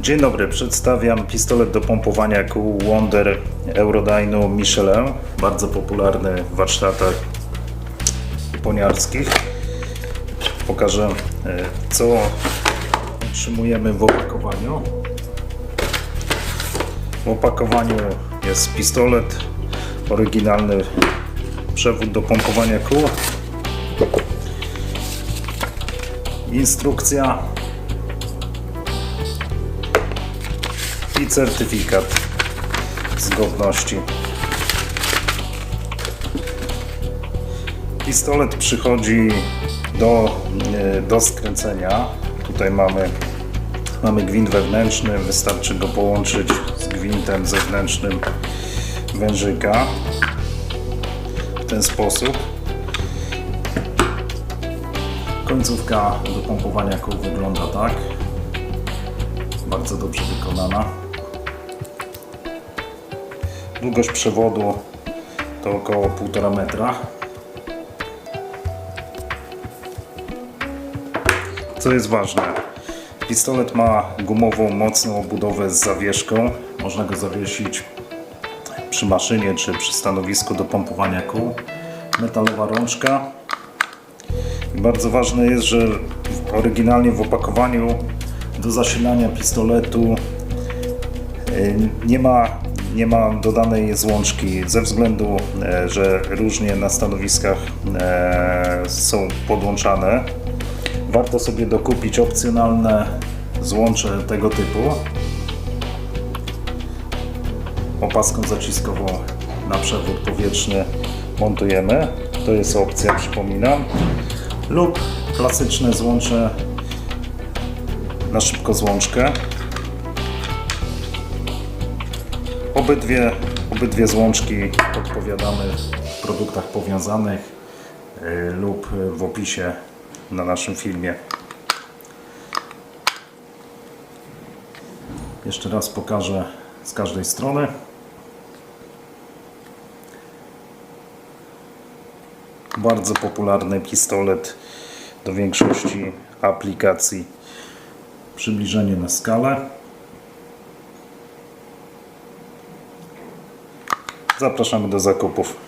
Dzień dobry, przedstawiam pistolet do pompowania kół Wonder Eurodynu Michelin, bardzo popularny w warsztatach poniarskich. Pokażę e, co otrzymujemy w opakowaniu. W opakowaniu jest pistolet, oryginalny przewód do pompowania kół, instrukcja i certyfikat zgodności. Pistolet przychodzi do, e, do skręcenia. Tutaj mamy, mamy gwint wewnętrzny, wystarczy go połączyć z gwintem zewnętrznym wężyka w ten sposób. Końcówka do pompowania kół wygląda tak. Bardzo dobrze wykonana. Długość przewodu to około 1,5 metra. Co jest ważne, pistolet ma gumową, mocną obudowę z zawieszką. Można go zawiesić przy maszynie czy przy stanowisku do pompowania kół. Metalowa rączka. Bardzo ważne jest, że oryginalnie w opakowaniu do zasilania pistoletu y, nie ma, nie ma dodanej złączki ze względu, e, że różnie na stanowiskach e, są podłączane. Warto sobie dokupić opcjonalne złącze tego typu. Opaską zaciskową na przewód powietrzny montujemy. To jest opcja, przypominam. Lub klasyczne złącze na szybko złączkę. Obydwie, obydwie złączki odpowiadamy w produktach powiązanych y, lub w opisie na naszym filmie. Jeszcze raz pokażę z każdej strony. Bardzo popularny pistolet do większości aplikacji. Przybliżenie na skalę. Zapraszamy do zakupów.